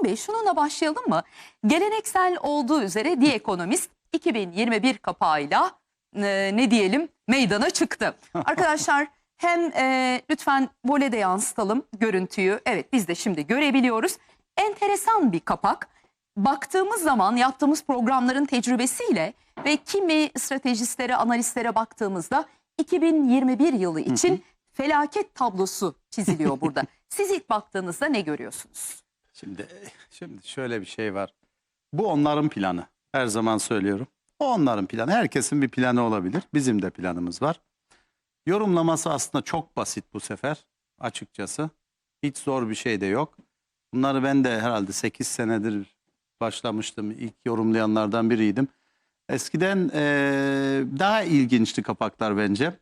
Hakan Bey şununla başlayalım mı? Geleneksel olduğu üzere The Economist 2021 kapağıyla e, ne diyelim meydana çıktı. Arkadaşlar hem e, lütfen volede yansıtalım görüntüyü. Evet biz de şimdi görebiliyoruz. Enteresan bir kapak. Baktığımız zaman yaptığımız programların tecrübesiyle ve kimi stratejistlere, analistlere baktığımızda 2021 yılı için felaket tablosu çiziliyor burada. Siz ilk baktığınızda ne görüyorsunuz? Şimdi şimdi şöyle bir şey var. Bu onların planı. Her zaman söylüyorum. O onların planı. Herkesin bir planı olabilir. Bizim de planımız var. Yorumlaması aslında çok basit bu sefer açıkçası. Hiç zor bir şey de yok. Bunları ben de herhalde 8 senedir başlamıştım. İlk yorumlayanlardan biriydim. Eskiden eee, daha ilginçti kapaklar bence.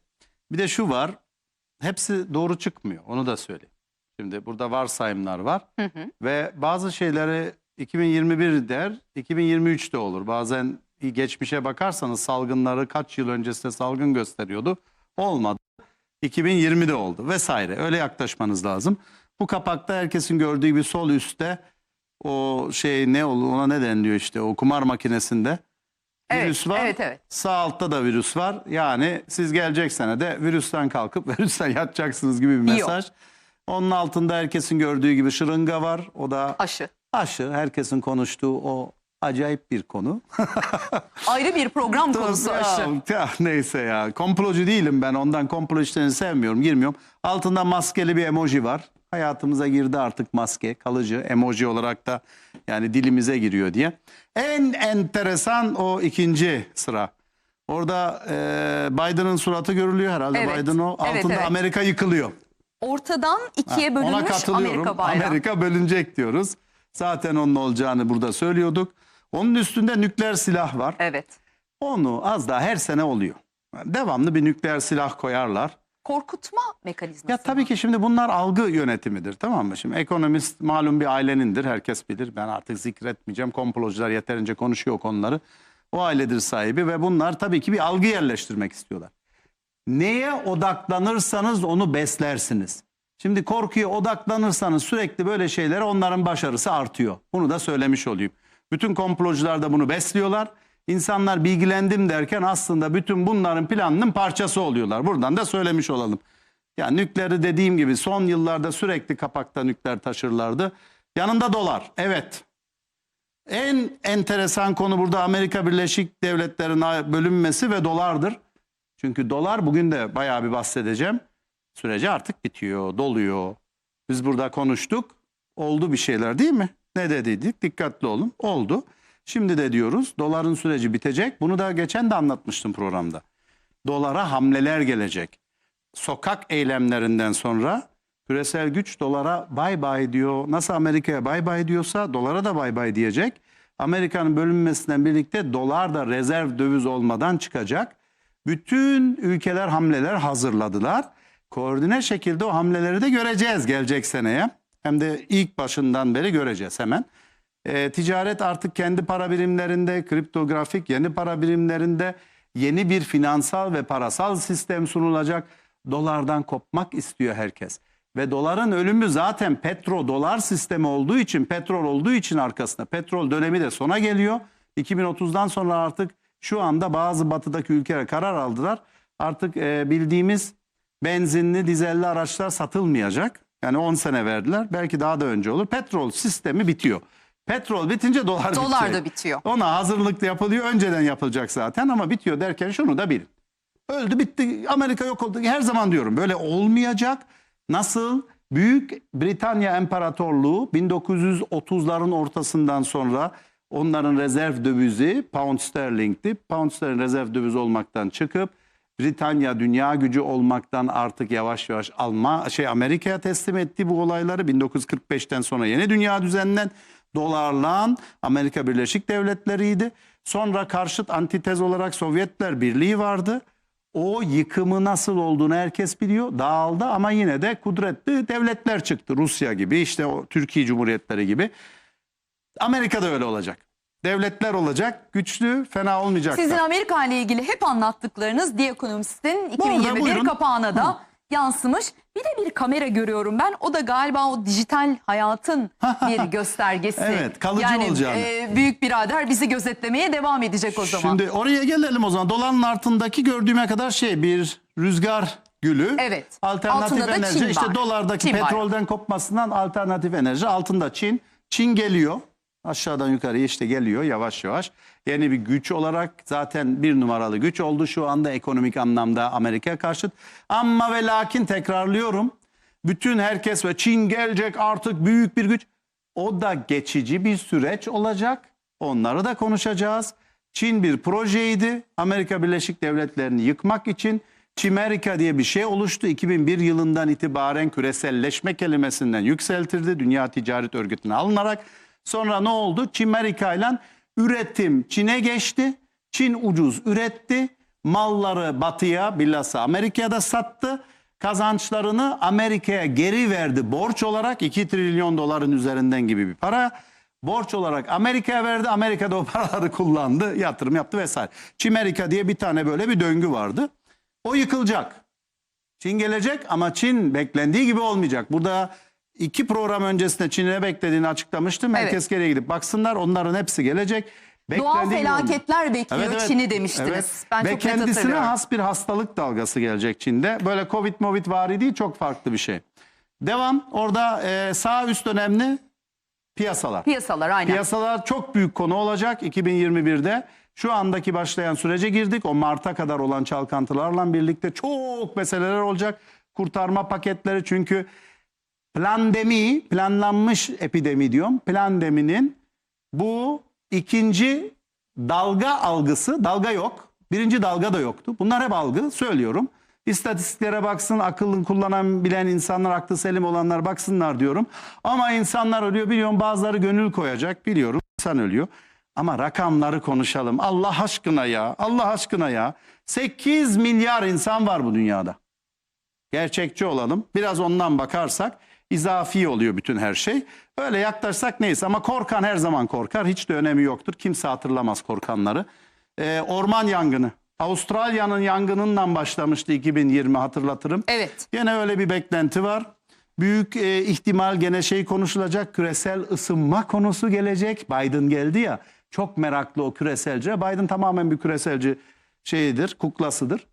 Bir de şu var. Hepsi doğru çıkmıyor. Onu da söyleyeyim. Şimdi burada varsayımlar var. Hı hı. Ve bazı şeyleri 2021 der, 2023 de olur. Bazen geçmişe bakarsanız salgınları kaç yıl öncesinde salgın gösteriyordu. Olmadı. 2020'de oldu vesaire. Öyle yaklaşmanız lazım. Bu kapakta herkesin gördüğü gibi sol üstte o şey ne olur ona ne deniliyor işte o kumar makinesinde Evet, virüs var. evet, evet. Sağ altta da virüs var. Yani siz gelecek sene de virüsten kalkıp virüsten yatacaksınız gibi bir Yok. Onun altında herkesin gördüğü gibi şırınga var. O da Aşı. aşı. Herkesin konuştuğu o acayip bir konu. Ayrı bir program konusu Ya, aşı. ya, neyse ya. Komplocu değilim ben. Ondan komplo işlerini sevmiyorum. Girmiyorum. Altında maskeli bir emoji var. Hayatımıza girdi artık maske. Kalıcı emoji olarak da yani dilimize giriyor diye. En enteresan o ikinci sıra. Orada e, Biden'ın suratı görülüyor herhalde. Evet. Biden o. Evet, Altında evet. Amerika yıkılıyor. Ortadan ikiye Ona bölünmüş katılıyorum. Amerika bayrağı. Amerika bölünecek diyoruz. Zaten onun olacağını burada söylüyorduk. Onun üstünde nükleer silah var. Evet. Onu az daha her sene oluyor. Devamlı bir nükleer silah koyarlar. Korkutma mekanizması. Ya tabii ki şimdi bunlar algı yönetimidir tamam mı? Şimdi ekonomist malum bir ailenindir herkes bilir. Ben artık zikretmeyeceğim. Komplocular yeterince konuşuyor konuları. O ailedir sahibi ve bunlar tabii ki bir algı yerleştirmek istiyorlar. Neye odaklanırsanız onu beslersiniz. Şimdi korkuya odaklanırsanız sürekli böyle şeylere onların başarısı artıyor. Bunu da söylemiş olayım. Bütün komplocular da bunu besliyorlar. İnsanlar bilgilendim derken aslında bütün bunların planının parçası oluyorlar. Buradan da söylemiş olalım. Ya nükleeri dediğim gibi son yıllarda sürekli kapakta nükleer taşırlardı. Yanında dolar. Evet. En enteresan konu burada Amerika Birleşik Devletleri'nin bölünmesi ve dolardır. Çünkü dolar bugün de bayağı bir bahsedeceğim. Süreci artık bitiyor, doluyor. Biz burada konuştuk. Oldu bir şeyler değil mi? Ne dediydik? Dikkatli olun. Oldu. Şimdi de diyoruz doların süreci bitecek. Bunu da geçen de anlatmıştım programda. Dolara hamleler gelecek. Sokak eylemlerinden sonra küresel güç dolara bay bay diyor. Nasıl Amerika'ya bay bay diyorsa dolara da bay bay diyecek. Amerika'nın bölünmesinden birlikte dolar da rezerv döviz olmadan çıkacak. Bütün ülkeler hamleler hazırladılar. Koordine şekilde o hamleleri de göreceğiz gelecek seneye. Hem de ilk başından beri göreceğiz hemen. E, ticaret artık kendi para birimlerinde, kriptografik yeni para birimlerinde yeni bir finansal ve parasal sistem sunulacak. Dolardan kopmak istiyor herkes. Ve doların ölümü zaten petro dolar sistemi olduğu için, petrol olduğu için arkasında. Petrol dönemi de sona geliyor. 2030'dan sonra artık şu anda bazı batıdaki ülkeler karar aldılar. Artık e, bildiğimiz benzinli, dizelli araçlar satılmayacak. Yani 10 sene verdiler. Belki daha da önce olur. Petrol sistemi bitiyor. Petrol bitince dolar, Dolar bitecek. da bitiyor. Ona hazırlık da yapılıyor. Önceden yapılacak zaten ama bitiyor derken şunu da bilin. Öldü bitti Amerika yok oldu. Her zaman diyorum böyle olmayacak. Nasıl Büyük Britanya İmparatorluğu 1930'ların ortasından sonra onların rezerv dövizi pound sterling'ti. Pound sterling rezerv döviz olmaktan çıkıp Britanya dünya gücü olmaktan artık yavaş yavaş Alman şey Amerika'ya teslim etti bu olayları 1945'ten sonra yeni dünya düzeninden dolarla Amerika Birleşik Devletleri'ydi. Sonra karşıt antitez olarak Sovyetler Birliği vardı. O yıkımı nasıl olduğunu herkes biliyor. Dağıldı ama yine de kudretli devletler çıktı. Rusya gibi işte o Türkiye Cumhuriyetleri gibi. Amerika da öyle olacak. Devletler olacak, güçlü, fena olmayacaklar. Sizin Amerika ile ilgili hep anlattıklarınız The Economist'in Burada, 2021 buyurun. kapağına da yansımış. Bir de bir kamera görüyorum ben. O da galiba o dijital hayatın bir göstergesi. Evet, kalıcı yani, olacağını. e, büyük birader bizi gözetlemeye devam edecek o zaman. Şimdi oraya gelelim o zaman. Dolanın altındaki gördüğüme kadar şey bir rüzgar gülü. Evet. Alternatif Altında da enerji. İşte var. dolardaki Çin var. petrolden kopmasından alternatif enerji. Altında Çin. Çin geliyor. Aşağıdan yukarıya işte geliyor yavaş yavaş. Yeni bir güç olarak zaten bir numaralı güç oldu şu anda ekonomik anlamda Amerika'ya karşıt. Ama ve lakin tekrarlıyorum. Bütün herkes ve Çin gelecek artık büyük bir güç. O da geçici bir süreç olacak. Onları da konuşacağız. Çin bir projeydi. Amerika Birleşik Devletleri'ni yıkmak için Çimerika diye bir şey oluştu. 2001 yılından itibaren küreselleşme kelimesinden yükseltirdi. Dünya Ticaret Örgütü'ne alınarak. Sonra ne oldu? Çimerika ile üretim Çin'e geçti. Çin ucuz üretti. Malları batıya bilhassa Amerika'ya da sattı. Kazançlarını Amerika'ya geri verdi borç olarak 2 trilyon doların üzerinden gibi bir para. Borç olarak Amerika'ya verdi. Amerika da o paraları kullandı, yatırım yaptı vesaire. Çimerika diye bir tane böyle bir döngü vardı. O yıkılacak. Çin gelecek ama Çin beklendiği gibi olmayacak. Burada iki program öncesinde Çin'e ne beklediğini açıklamıştım. Herkes Evet. geriye gidip baksınlar onların hepsi gelecek. Doğal Beklendiği gibi olmayacak. felaketler bekliyor Çin'i demiştiniz. Ben Ve çok kendisine has bir hastalık dalgası gelecek Çin'de. Böyle Covid movid vari değil çok farklı bir şey. Devam. Orada e, sağ üst önemli piyasalar. Piyasalar aynen. Piyasalar çok büyük konu olacak 2021'de. Şu andaki başlayan sürece girdik. O Mart'a kadar olan çalkantılarla birlikte çok meseleler olacak. Kurtarma paketleri çünkü plandemi, planlanmış epidemi diyorum. Plandeminin bu ikinci dalga algısı, dalga yok. Birinci dalga da yoktu. Bunlar hep algı söylüyorum. İstatistiklere baksın, akıllı kullanan bilen insanlar, aklı selim olanlar baksınlar diyorum. Ama insanlar ölüyor biliyorum bazıları gönül koyacak biliyorum. İnsan ölüyor. Ama rakamları konuşalım. Allah aşkına ya, Allah aşkına ya. 8 milyar insan var bu dünyada. Gerçekçi olalım. Biraz ondan bakarsak izafi oluyor bütün her şey. Öyle yaklaşsak neyse ama korkan her zaman korkar. Hiç de önemi yoktur. Kimse hatırlamaz korkanları. Ee, orman yangını. Avustralya'nın yangınından başlamıştı 2020 hatırlatırım. Evet. Gene öyle bir beklenti var. Büyük e, ihtimal gene şey konuşulacak. Küresel ısınma konusu gelecek. Biden geldi ya. Çok meraklı o küreselci. Biden tamamen bir küreselci şeyidir, kuklasıdır.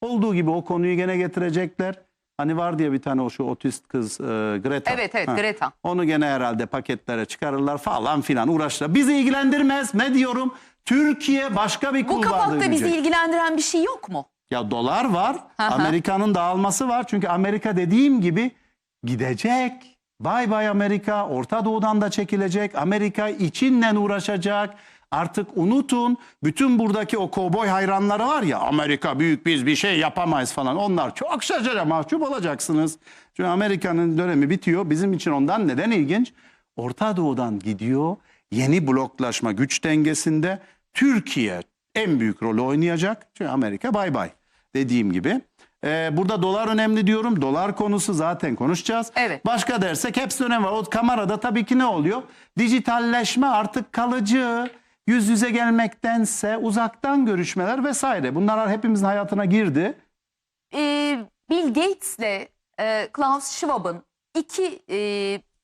Olduğu gibi o konuyu gene getirecekler. Hani var diye bir tane o şu otist kız e, Greta. Evet evet Ha. Greta. Onu gene herhalde paketlere çıkarırlar falan filan uğraşırlar. Bizi ilgilendirmez. Ne diyorum? Türkiye başka bir Bu kulvarda kapakta bizi yürüyecek. ilgilendiren bir şey yok mu? Ya dolar var, hı. Amerika'nın dağılması var. Çünkü Amerika dediğim gibi gidecek. Bay bay Amerika, Orta Doğu'dan da çekilecek. Amerika içinle uğraşacak. Artık unutun bütün buradaki o kovboy hayranları var ya Amerika büyük biz bir şey yapamayız falan. Onlar çok şaşıracak mahcup olacaksınız. Çünkü Amerika'nın dönemi bitiyor. Bizim için ondan neden ilginç? Orta Doğu'dan gidiyor. Yeni bloklaşma güç dengesinde Türkiye en büyük rolü oynayacak. Çünkü Amerika bay bay dediğim gibi. Ee, burada dolar önemli diyorum. Dolar konusu zaten konuşacağız. Evet. Başka dersek hepsi önemli var. O kamerada tabii ki ne oluyor? Dijitalleşme artık kalıcı. Yüz yüze gelmektense uzaktan görüşmeler vesaire. Bunlar hepimizin hayatına girdi. Ee, Bill Gates'le e, Klaus Schwab'ın iki e,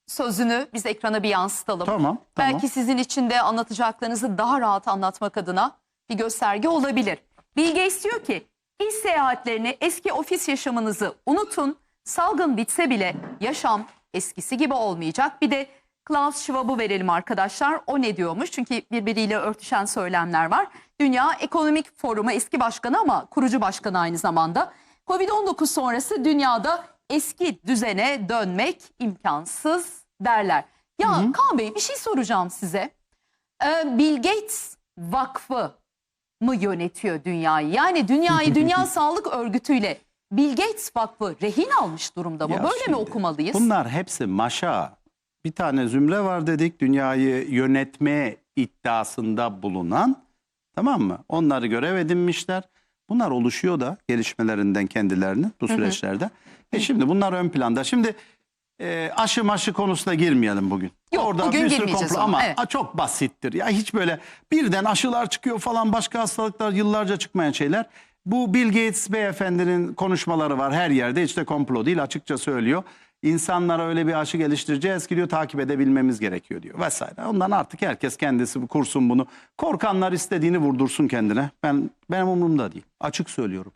sözünü biz ekrana bir yansıtalım. Tamam, tamam. Belki sizin için de anlatacaklarınızı daha rahat anlatmak adına bir gösterge olabilir. Bill Gates diyor ki iş seyahatlerini eski ofis yaşamınızı unutun. Salgın bitse bile yaşam eskisi gibi olmayacak. Bir de Klaus Schwab'ı verelim arkadaşlar. O ne diyormuş? Çünkü birbiriyle örtüşen söylemler var. Dünya Ekonomik Forumu eski başkanı ama kurucu başkanı aynı zamanda. Covid-19 sonrası dünyada eski düzene dönmek imkansız derler. Ya Kaan Bey bir şey soracağım size. Ee, Bill Gates Vakfı mı yönetiyor dünyayı? Yani dünyayı Dünya Sağlık Örgütü ile Bill Gates Vakfı rehin almış durumda mı? Ya Böyle mi şimdi okumalıyız? Bunlar hepsi maşa. Bir tane zümre var dedik dünyayı yönetme iddiasında bulunan tamam mı? Onları görev edinmişler. Bunlar oluşuyor da gelişmelerinden kendilerinin bu süreçlerde. E şimdi bunlar ön planda. Şimdi e, aşı maşı konusuna girmeyelim bugün. Yok, bugün bir sürü girmeyeceğiz komplo- ama, evet. çok basittir. Ya hiç böyle birden aşılar çıkıyor falan başka hastalıklar yıllarca çıkmayan şeyler. Bu Bill Gates beyefendinin konuşmaları var her yerde. Hiç de komplo değil açıkça söylüyor. İnsanlara öyle bir aşı geliştireceğiz ki diyor takip edebilmemiz gerekiyor diyor vesaire. Ondan artık herkes kendisi kursun bunu. Korkanlar istediğini vurdursun kendine. Ben benim umurumda değil. Açık söylüyorum.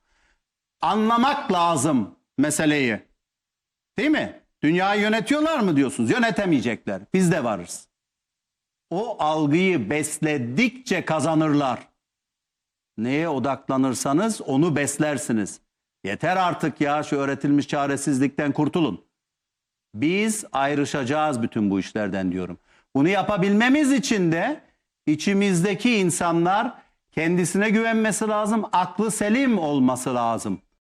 Anlamak lazım meseleyi. Değil mi? Dünyayı yönetiyorlar mı diyorsunuz? Yönetemeyecekler. Biz de varız. O algıyı besledikçe kazanırlar. Neye odaklanırsanız onu beslersiniz. Yeter artık ya şu öğretilmiş çaresizlikten kurtulun. Biz ayrışacağız bütün bu işlerden diyorum. Bunu yapabilmemiz için de içimizdeki insanlar kendisine güvenmesi lazım, aklı selim olması lazım.